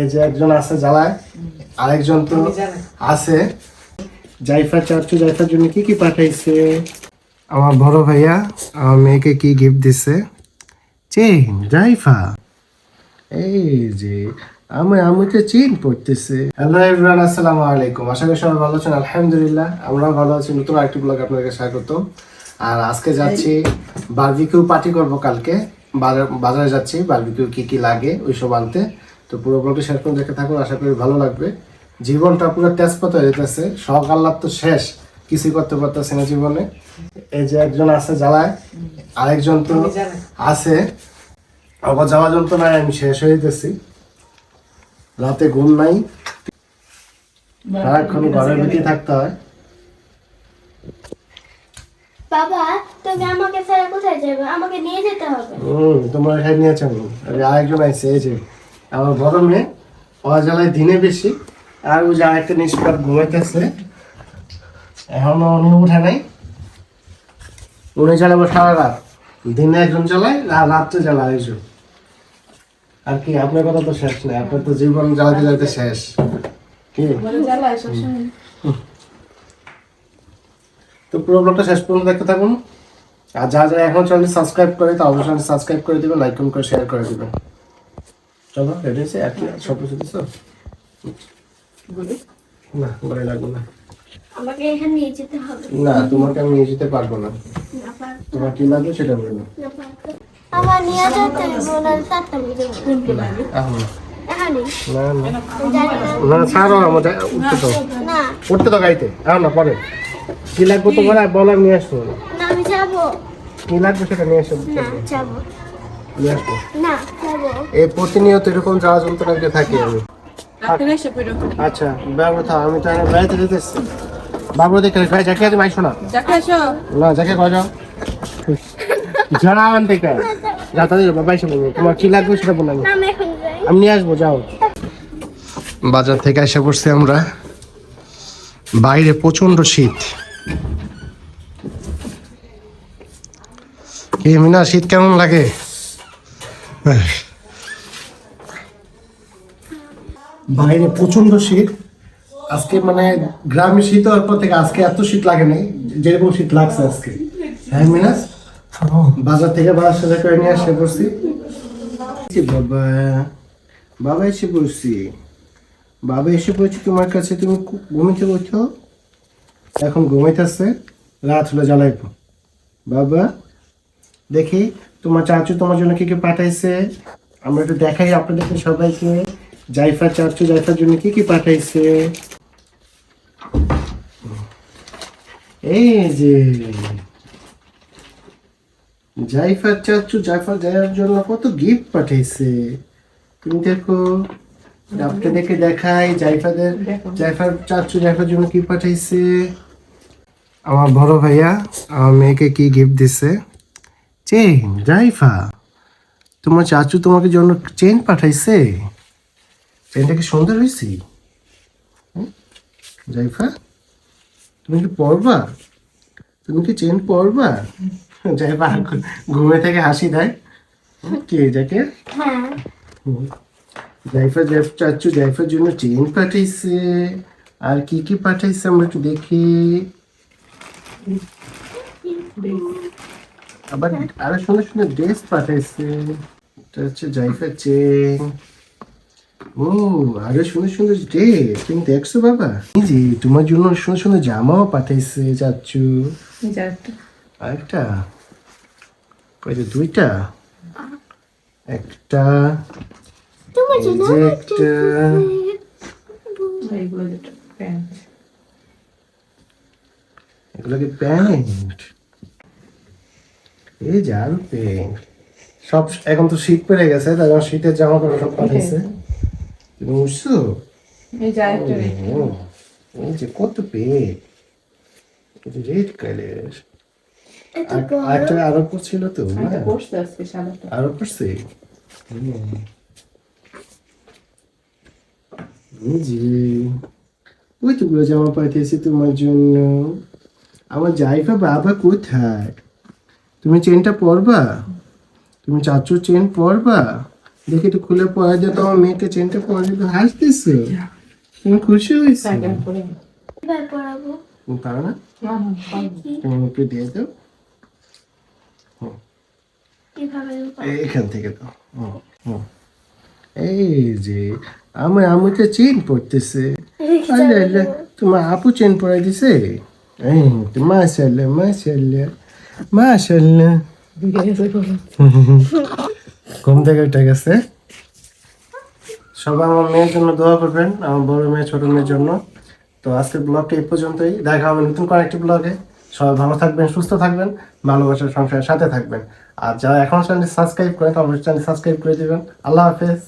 এই যে একজন আছে জ্বালায় আরেকজন তো আছে। জাইফা চাচ্ছু জাইফার জন্য কি কি পাঠাইছে? আমার বড় ভাইয়া আমার মেয়েকে কি গিফট দিছে? চেন জাইফা। এই যে আমি আমি তো চেন পড়তেছে হ্যালো এভরিওয়ান আসসালামু আলাইকুম। আশা করি সবাই ভালো আছেন আলহামদুলিল্লাহ। আমরা ভালো আছি নতুন আরেকটি ব্লগ আপনাকে স্বাগত। আর আজকে যাচ্ছি বারবিকিউ পার্টি করব কালকে। বাজার বাজারে যাচ্ছি বারবিকিউ কি কি লাগে ওইসব আনতে। তো পুরো ব্লগটি শেষ করে দেখে থাকুন আশা করি ভালো লাগবে। জীবনটা পুরো তেজপাত হয়ে যেতেছে শখ আল্লাহ তো শেষ কিছুই করতে পারতেছে না জীবনে। এই যে একজন আছে জ্বালায় আরেকজন তো আছে। আবার যাওয়া যন্ত্রণায় আমি শেষ হয়ে যেতেছি রাতে ঘুম নাই। সারাক্ষণ ঘরের ভিতরে থাকতে হয়। বাবা তুমি আমাকে ছাড়া কোথায় যাবে? আমাকে নিয়ে যেতে হবে। হম তোমার এখানে নিয়েছে আমি আর আরেকজন আইছে এই যে। আমার গরমে অজালায় দিনে বেশি আর ওই যে আরেকটা নিষ্পাত ঘুমাইতেছে। এখনও উনি উঠে নাই। উনি চালাবো সারা রাত। দিনে একজন চালায় আর রাত্রে জ্বালা একজন আর কি আপনার কথা তো শেষ নেই আপনার তো জীবন জ্বালাতে জ্বালাতে শেষ। কি? তো পুরো ব্লগটা শেষ পর্যন্ত দেখতে থাকুন। আর যা যা এখন চ্যানেলটি সাবস্ক্রাইব করে তা অবশ্যই সাবস্ক্রাইব করে দিবেন লাইক কমেন্ট করে শেয়ার করে দিবেন। চলো রেডি আছে আর কি সব কিছু দিছো? না ঘরে লাগবে না। আমাকে এখানে নিয়ে যেতে হবে। না তোমাকে আমি নিয়ে যেতে পারব না। তোমার কি লাগবে সেটা বলব না আমার নিয়ে যেতে হবে না যাব। না না। ছাড়ো আমাদের উঠতে তো উঠতে তো গাইতে এখন না পরে। কি লাগবে তোমার? বল আমি নিয়ে আসব না আমি যাব। কি লাগবে সেটা নিয়ে আসব না যাব। নিয়ে আসব। এই প্রতিনিয়ত এরকম যাওয়া যন্ত্রণাকে থাকি আমি। আচ্ছা বাবু আমি তো এখন বেড়াতে যেতেছি বাবু দেখে গায়ে যাকে না না যাকে কয় যাও। যারা আন থেকে যা তাদের বাবা এসে বলব তোমার কি লাগবে সেটা বলে আমি আমি নিয়ে আসব যাও। বাজার থেকে এসে পড়ছি আমরা। বাইরে প্রচণ্ড শীত। কি মিনা শীত কেমন লাগে? বাইরে প্রচণ্ড শীত। আজকে মানে গ্রামে শীত হওয়ার পর থেকে আজকে এত শীত লাগে নাই, যেরকম শীত লাগছে আজকে। হ্যাঁ মিনাস? বাজার থেকে বাজার সাজা করে নিয়ে আসে পড়ছি। বাবা? বাবা এসে পড়ছি। বাবা এসে পড়ছি তোমার কাছে, তুমি ঘুমিতে বলছো এখন ঘুমাইতেছে, রাত হলে জ্বালাইবো। বাবা, দেখি তোমার চাচু তোমার জন্য কি কি পাঠাইছে? আমরা একটু দেখাই আপনাদেরকে সবাইকে। জাইফা চাচু জাইফার জন্য কি কি পাঠাইছে? এই যে জাইফার চাচু জাইফার জায়ার জন্য কত গিফট পাঠাইছে। তুমি দেখো আপনাদেরকে দেখে দেখাই জাইফাদের জাইফার চাচু জাইফার জন্য কি পাঠাইছে? আমার বড় ভাইয়া আমার মেয়েকে কি গিফট দিছে? চেন জাইফা তোমার চাচু তোমাকে জন্য চেন পাঠাইছে। চেনটা কি সুন্দর হয়েছি? জাইফা তুমি কি পরবা তুমি কি চেন পরবা জাইফা ঘুমে থেকে হাসি দেয়। কে যাকে জাইফা জাইফ চাচু জাইফার জন্য চেন পাঠাইছে। আর কি কি পাঠাইছে আমরা একটু দেখি। আবার আরও সুন্দর সুন্দর ড্রেস পাঠাইছে। এটা হচ্ছে জাইফা চেন ও আরও সুন্দর সুন্দর ড্রেস তুমি দেখছ বাবা? যে তোমার জন্য সুন্দর সুন্দর জামাও পাঠাইছে চাচু আরেকটা? ওই যে দুইটা? একটা। একটা। এগুলো কি প্যান্ট? এই যে আরও সব এখন তো শীত পড়ে গেছে তাই জন্য শীতের জামা কাপড় সব পাঠাইছে। তুমি এই যে কত প্যান্ট রেড কালার। আরেকটা আরও ছিল তো আরও করছে এই ওই তো গুলো জামা পাঠিয়েছি তোমার জন্য। আমার জাইফা বাবা কোথায়? তুমি চেনটা পরবা? তুমি চাচুর চেন পরবা? দেখি তো খুলে পড়া দিয়ে তোমার মেয়েকে চেনটা পড়া দিতে হাসতেছো? তুমি খুশি হয়েছে? পারো না? তুমি দিয়ে দাও। এইখান থেকে। এই যে আমার চেন পড়তেছে তোমার আপু চেন পড়াই দিছে? এই তো মাশাল্লাহ মাশাল্লাহ ঘুম থেকে উঠে গেছে। সবাই আমার মেয়ের জন্য দোয়া করবেন, আমার বড় মেয়ে, ছোট মেয়ের জন্য। তো আজকের ব্লগটা এই পর্যন্তই। দেখা হবে নতুন কোনো একটি ব্লগে। সবাই ভালো থাকবেন, সুস্থ থাকবেন, ভালোবাসার সংসারের সাথে থাকবেন। আর যারা এখন চ্যানেলটি সাবস্ক্রাইব করেন অবশ্যই চ্যানেল সাবস্ক্রাইব করে দিবেন। আল্লাহ হাফেজ।